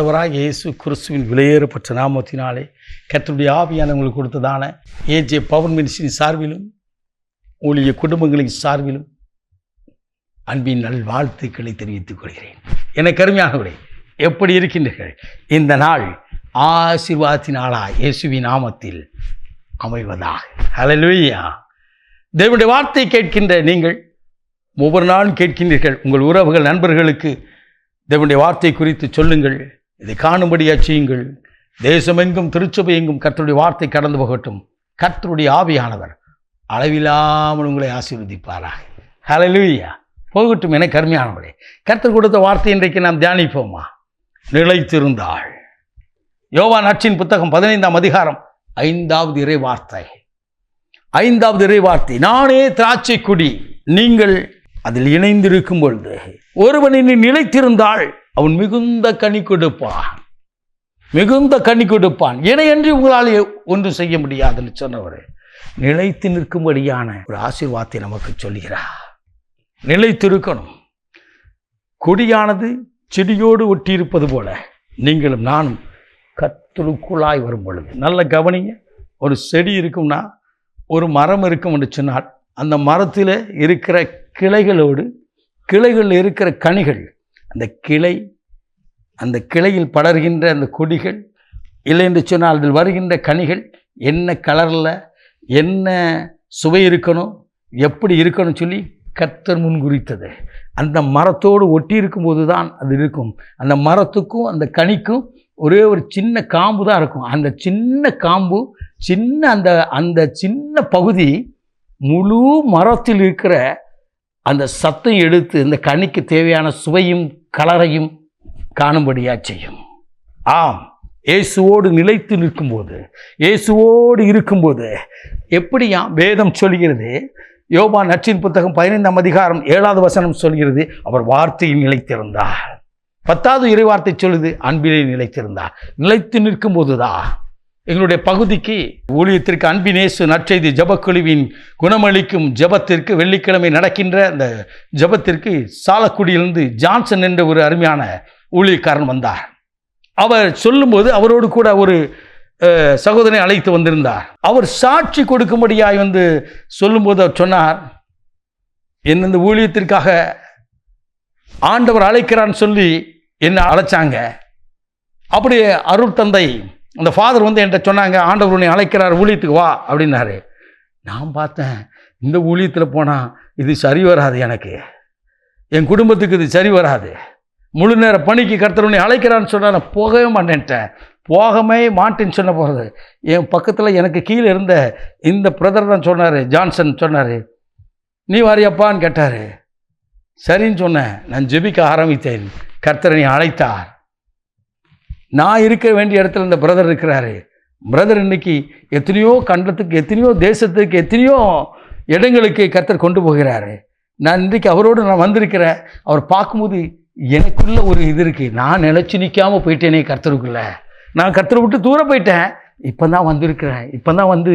ஆண்டவராக இயேசு கிறிஸ்துவின் விலையேறப்பட்ட நாமத்தினாலே கத்தருடைய ஆவியான உங்களுக்கு கொடுத்ததான ஏஜே பவர் மினிஸ்டின் சார்பிலும் உங்களுடைய குடும்பங்களின் சார்பிலும் அன்பின் நல் வாழ்த்துக்களை தெரிவித்துக் கொள்கிறேன். என கருமையானவரே எப்படி இருக்கின்றீர்கள்? இந்த நாள் ஆசீர்வாதத்தின் நாளா இயேசுவின் நாமத்தில் அமைவதாக. ஹalleluya தேவனுடைய வார்த்தை கேட்கின்ற நீங்கள் ஒவ்வொரு நாளும் கேட்கின்றீர்கள். உங்கள் உறவுகள் நண்பர்களுக்கு தேவனுடைய வார்த்தை குறித்து சொல்லுங்கள். இதை காணும்படியா செய்யுங்கள் தேசமெங்கும் திருச்சபை எங்கும் கர்த்தருடைய வார்த்தை கடந்து போகட்டும். கர்த்தருடைய ஆவியானவர் அளவில்லாமல் உங்களை ஆசீர்வதிப்பாராக. ஹalleluya போகட்டும் என கருமையானவரே. கர்த்தர் கொடுத்த வார்த்தை இன்றைக்கு நாம் தியானிப்போமா? நிலைத்திருந்தாள். யோவா அச்சின் புத்தகம் பதினைந்தாம் அதிகாரம் ஐந்தாவது இறை வார்த்தை ஐந்தாவது இறை வார்த்தை நானே திராட்சை குடி. நீங்கள் அதில் இணைந்திருக்கும் பொழுது இனி நிலைத்திருந்தாள். அவன் மிகுந்த கனி கொடுப்பான். மிகுந்த கனி கொடுப்பான். இணையன்றி உங்களால் ஒன்றும் செய்ய முடியாதுன்னு சொன்னவர் நிலைத்து நிற்கும்படியான ஒரு ஆசீர்வாதத்தை நமக்கு சொல்கிறார். நிலைத்திருக்கணும் கொடியானது செடியோடு ஒட்டியிருப்பது போல நீங்களும் நானும் கத்தருக்குள்ளாய் வரும் பொழுது. நல்ல கவனிங்க. ஒரு செடி இருக்கும்னா ஒரு மரம் இருக்கும் என்று சொன்னால் அந்த மரத்தில் இருக்கிற கிளைகளோடு கிளைகளில் இருக்கிற கனிகள் அந்த கிளை அந்த கிளையில் படர்கின்ற அந்த கொடிகள் இல்லை என்று சொன்னால் அதில் வருகின்ற கனிகள் என்ன கலரில் என்ன சுவை இருக்கணும் எப்படி இருக்கணும் சொல்லி கத்தர் முன்குறித்தது. அந்த மரத்தோடு ஒட்டி இருக்கும்போது தான் அது இருக்கும். அந்த மரத்துக்கும் அந்த கனிக்கும் ஒரே ஒரு சின்ன காம்பு தான் இருக்கும். அந்த சின்ன காம்பு சின்ன அந்த அந்த சின்ன பகுதி முழு மரத்தில் இருக்கிற அந்த சத்தம் எடுத்து இந்த கனிக்கு தேவையான சுவையும் கலரையும் காணும்படியா செய்யும். ஆம் இயேசுவோடு நிலைத்து நிற்கும்போது இயேசுவோடு இருக்கும்போது எப்படியா வேதம் சொல்கிறது? யோபா நற்றின் புத்தகம் பதினைந்தாம் அதிகாரம் ஏழாவது வசனம் சொல்கிறது அவர் வார்த்தையில் நிலைத்திருந்தார். பத்தாவது இறைவார்த்தை சொல்லுது அன்பிலே நிலைத்திருந்தார். நிலைத்து நிற்கும் போதுதான் எங்களுடைய பகுதிக்கு ஊழியத்திற்கு அன்பினேசு நற்செய்தி ஜபக்குழுவின் குணமளிக்கும் ஜபத்திற்கு வெள்ளிக்கிழமை நடக்கின்ற அந்த ஜபத்திற்கு சாலக்குடியிலிருந்து ஜான்சன் என்ற ஒரு அருமையான ஊழியக்காரன் வந்தார். அவர் சொல்லும்போது அவரோடு கூட ஒரு சகோதரனை அழைத்து வந்திருந்தார். அவர் சாட்சி கொடுக்கும்படியாய் வந்து சொல்லும்போது அவர் சொன்னார் என் இந்த ஊழியத்திற்காக ஆண்டவர் அழைக்கிறான்னு சொல்லி என்னை அழைச்சாங்க. அப்படி அருள் தந்தை அந்த ஃபாதர் வந்து என்கிட்ட சொன்னாங்க ஆண்டவர் உன்னை அழைக்கிறார் ஊழியத்துக்கு வா அப்படின்னாரு. நான் பார்த்தேன் இந்த ஊழியத்தில் போனால் இது சரி வராது எனக்கு. என் குடும்பத்துக்கு இது சரி வராது. முழு நேர பணிக்கு கர்த்தர் உன்னை அழைக்கிறான்னு சொன்னால் நான் போகவே மாட்டேன்ட்டேன். போகவே மாட்டேன்னு சொன்ன போகிறது என் பக்கத்தில் எனக்கு கீழே இருந்த இந்த பிரதர் தான் சொன்னார் ஜான்சன் சொன்னார். நீ வாரியப்பான்னு கேட்டார். சரின்னு சொன்னேன் நான் ஜெபிக்க ஆரம்பித்தேன். கர்த்தரனை நீ அழைத்தார். நான் இருக்க வேண்டிய இடத்துல இந்த பிரதர் இருக்கிறாரு. பிரதர் இன்னைக்கு எத்தனையோ கண்டத்துக்கு எத்தனையோ தேசத்துக்கு எத்தனையோ இடங்களுக்கு கர்த்தர் கொண்டு போகிறாரு. நான் இன்றைக்கு அவரோடு நான் வந்திருக்கிறேன். அவர் பார்க்கும்போது எனக்குள்ள ஒரு இது இருக்குது நான் நிலச்சி நிற்காமல் போயிட்டேனே கர்த்தருக்குள்ள. நான் கர்த்தரை விட்டு தூரம் போயிட்டேன். இப்போ தான் வந்திருக்கிறேன். இப்போ தான் வந்து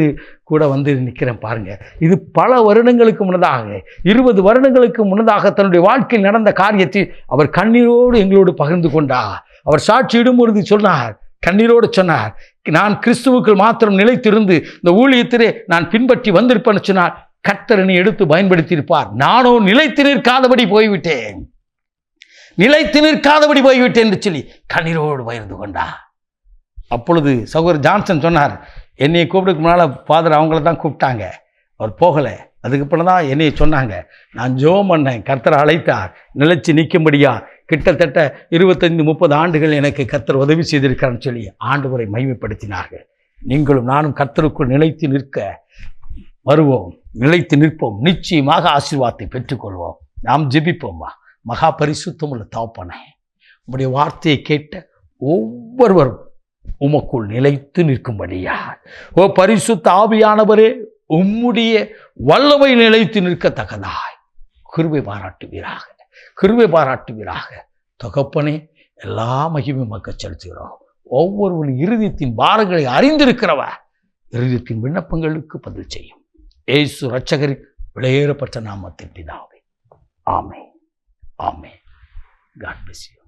கூட வந்து நிற்கிறேன் பாருங்க. இது பல வருடங்களுக்கு முன்னதாக இருபது வருடங்களுக்கு முன்னதாக தன்னுடைய வாழ்க்கையில் நடந்த காரியத்தை அவர் கண்ணீரோடு எங்களோடு பகிர்ந்து கொண்டார். அவர் சாட்சியிடும் பொழுது சொன்னார் கண்ணீரோடு சொன்னார் நான் கிறிஸ்துவுக்குள் மாத்திரம் நிலைத்திருந்து இந்த ஊழியத்திலே நான் பின்பற்றி வந்திருப்பேன்னு சொன்னார். கர்த்தரனை எடுத்து பயன்படுத்தியிருப்பார். நானோ நிலைத்து நிற்காதபடி போய்விட்டேன். நிலைத்து நிற்காதபடி போய்விட்டேன் என்று சொல்லி கண்ணீரோடு பகிர்ந்து கொண்டார். அப்பொழுது சகோதரர் ஜான்சன் சொன்னார் என்னை கூப்பிடுக்கு முன்னால் ஃபாதர் அவங்கள தான் கூப்பிட்டாங்க. அவர் போகலை. அதுக்கப்புறம் தான் என்னையை சொன்னாங்க. நான் ஜோம் பண்ணேன். கர்த்தரை அழைத்தார். நிலச்சி நிற்கும்படியா கிட்டத்தட்ட இருபத்தைந்து முப்பது ஆண்டுகள் எனக்கு கர்த்தர் உதவி செய்திருக்காருன்னு சொல்லி ஆண்டவரை மகிமைப்படுத்தினார்கள். நீங்களும் நானும் கர்த்தருக்குள் நிலைத்து நிற்க வருவோம். நிலைத்து நிற்போம். நிச்சயமாக ஆசீர்வாதத்தை பெற்றுக்கொள்வோம். நாம் ஜெபிப்போம்மா. மகா பரிசுத்தம் உள்ள தாப்பனே உங்களுடைய வார்த்தையை கேட்ட ஒவ்வொருவரும் உமக்குள் நிலைத்து நிற்கும்படியா ஓ பரிசுத்த ஆவியானவரே உம்முடைய வல்லமை நிலைத்து நிற்கத்தக்கதாய். கிருபை பாராட்டுவீராக. கிருபை பாராட்டுவீராக. தகப்பனே எல்லா மகிமையும் மக்கள் செலுத்துகிறோம். ஒவ்வொருவரின் இருதயத்தின் பாரங்களை அறிந்திருக்கிறவ இருதயத்தின் விண்ணப்பங்களுக்கு பதில் செய்யும். ஏசு ரட்சகரின் விலையேறப்பட்ட நாமத்தின் பிதாவே. ஆமே ஆமே காட் பிளஸ் யூ